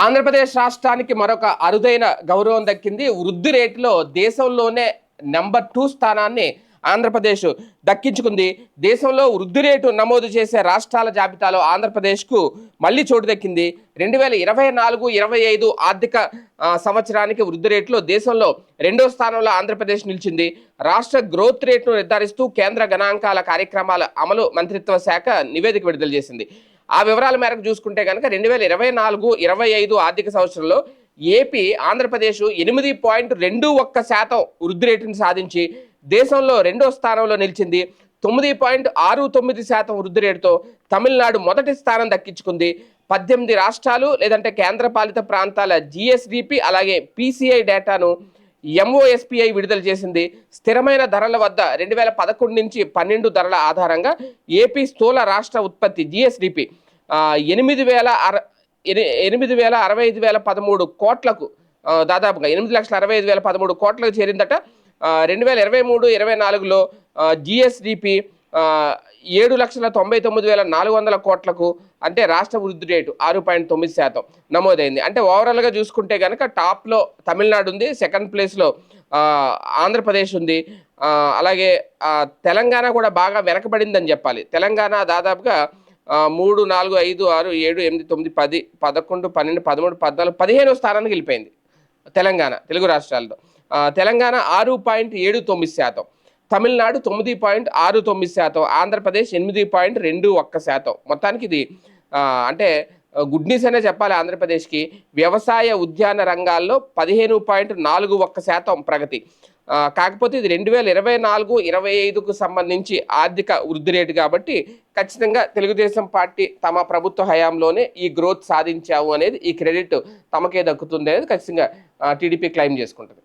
ఆంధ్రప్రదేశ్ రాష్ట్రానికి మరొక అరుదైన గౌరవం దక్కింది. వృద్ధి రేటులో దేశంలోనే నెంబర్ టూ స్థానాన్ని ఆంధ్రప్రదేశ్ దక్కించుకుంది. దేశంలో వృద్ధి రేటు నమోదు చేసే రాష్ట్రాల జాబితాలో ఆంధ్రప్రదేశ్కు మళ్ళీ చోటు దక్కింది. రెండు వేల ఇరవై నాలుగు ఇరవై ఐదు ఆర్థిక సంవత్సరానికి వృద్ధి రేటులో దేశంలో రెండో స్థానంలో ఆంధ్రప్రదేశ్ నిలిచింది. రాష్ట్ర గ్రోత్ రేటును నిర్ధారిస్తూ కేంద్ర గణాంకాల కార్యక్రమాల అమలు మంత్రిత్వ శాఖ నివేదిక విడుదల చేసింది. ఆ వివరాల మేరకు చూసుకుంటే కనుక రెండు వేల ఇరవై నాలుగు ఇరవై ఐదు ఆర్థిక సంవత్సరంలో ఏపీ ఆంధ్రప్రదేశ్ ఎనిమిది పాయింట్ రెండు ఒక్క శాతం వృద్ధి రేటును సాధించి దేశంలో రెండో స్థానంలో నిలిచింది. తొమ్మిది పాయింట్ ఆరు తొమ్మిది శాతం వృద్ధి రేటుతో తమిళనాడు మొదటి స్థానం దక్కించుకుంది. పద్దెనిమిది రాష్ట్రాలు లేదంటే కేంద్రపాలిత ప్రాంతాల జిఎస్డిపి అలాగే పీసీఐ డేటాను ఎంఓఎస్పిఐ విడుదల చేసింది. స్థిరమైన ధరల వద్ద రెండు వేల పదకొండు నుంచి పన్నెండు ధరల ఆధారంగా ఏపీ స్థూల రాష్ట్ర ఉత్పత్తి జిఎస్డిపి ఎనిమిది వేల అర ఎనిమిది వేల అరవై ఐదు వేల పదమూడు కోట్లకు దాదాపుగా ఎనిమిది లక్షల అరవై ఐదు వేల పదమూడు కోట్లకు చేరిందట. రెండు వేల ఇరవై మూడు ఇరవై నాలుగులో జిఎస్డిపి ఏడు లక్షల తొంభై తొమ్మిది వేల నాలుగు వందల కోట్లకు అంటే రాష్ట్ర వృద్ధి రేటు ఆరు పాయింట్ తొమ్మిది శాతం నమోదైంది. అంటే ఓవరాల్గా చూసుకుంటే కనుక టాప్లో తమిళనాడు ఉంది సెకండ్ ప్లేస్లో ఆంధ్రప్రదేశ్ ఉంది అలాగే తెలంగాణ కూడా బాగా వెనకబడిందని చెప్పాలి. తెలంగాణ దాదాపుగా మూడు నాలుగు ఐదు ఆరు ఏడు ఎనిమిది తొమ్మిది పది పదకొండు పన్నెండు పదమూడు పద్నాలుగు పదిహేనో స్థానానికి వెళ్ళిపోయింది తెలంగాణ తెలుగు రాష్ట్రాలతో తెలంగాణ ఆరు పాయింట్ ఏడు తొమ్మిది శాతం తమిళనాడు తొమ్మిది పాయింట్ ఆరు తొమ్మిది శాతం ఆంధ్రప్రదేశ్ ఎనిమిది పాయింట్ రెండు ఒక్క శాతం. మొత్తానికి ఇది అంటే గుడ్ న్యూస్ అనే చెప్పాలి ఆంధ్రప్రదేశ్కి. వ్యవసాయ ఉద్యాన రంగాల్లో పదిహేను పాయింట్ నాలుగు ఒక్క శాతం ప్రగతి. కాకపోతే ఇది రెండు వేల ఇరవై నాలుగు ఇరవై ఐదుకు సంబంధించి ఆర్థిక వృద్ధి రేటు కాబట్టి ఖచ్చితంగా తెలుగుదేశం పార్టీ తమ ప్రభుత్వ హయాంలోనే ఈ గ్రోత్ సాధించావు అనేది ఈ క్రెడిట్ తమకే దక్కుతుంది అనేది ఖచ్చితంగా టీడీపీ క్లెయిమ్ చేసుకుంటుంది.